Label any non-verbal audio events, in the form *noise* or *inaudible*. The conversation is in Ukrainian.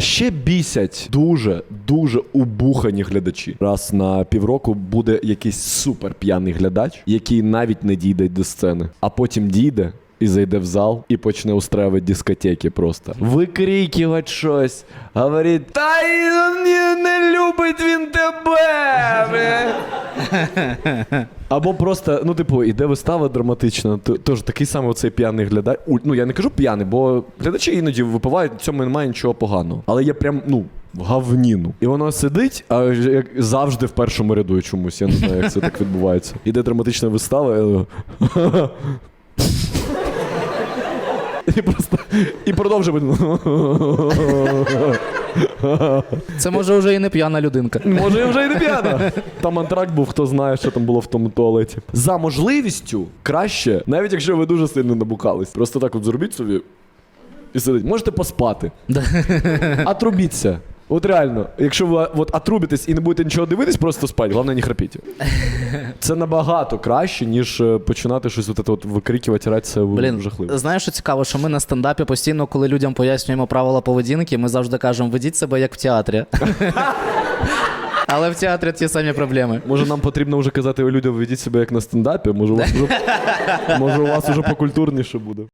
Ще бісять дуже, дуже убухані глядачі. Раз на півроку буде якийсь супер п'яний глядач, який навіть не дійде до сцени, а потім дійде. І зайде в зал і почне устраювати дискотеки просто. Викрикувати щось. Говорить, та не, не любить він тебе. Бля». *laughs* Або просто, ну, типу, іде вистава драматична. т- Тож такий самий оцей п'яний глядач. Ну, я не кажу п'яний, бо глядачі іноді випивають, в цьому немає нічого поганого. Але є прям, ну. в Гавніну. І воно сидить, а як завжди в першому ряду чомусь. Я не знаю, як це так відбувається. Іде драматична вистава. я- *laughs* І просто і продовжуємо. Це може вже і не п'яна людинка. Може, вже і не п'яна. Там антракт був, хто знає, що там було в тому туалеті. За можливістю краще, навіть якщо ви дуже сильно набухались. Просто так от зробіть собі і сидить. Можете поспати. Отрубіться. От реально, якщо ви от отрубитесь і не будете нічого дивитись, просто спать, головне не храпіть. *laughs* Це набагато краще, ніж е, починати щось от, от викрикувати, рати, це Блін, жахливо. знаєш, що цікаво, що ми на стендапі постійно, коли людям пояснюємо правила поведінки, ми завжди кажемо, ведіть себе як в театрі. *laughs* Але в театрі ті самі проблеми. Може, нам потрібно вже казати людям, ведіть себе як на стендапі, може у вас вже, *laughs* може, у вас вже покультурніше буде.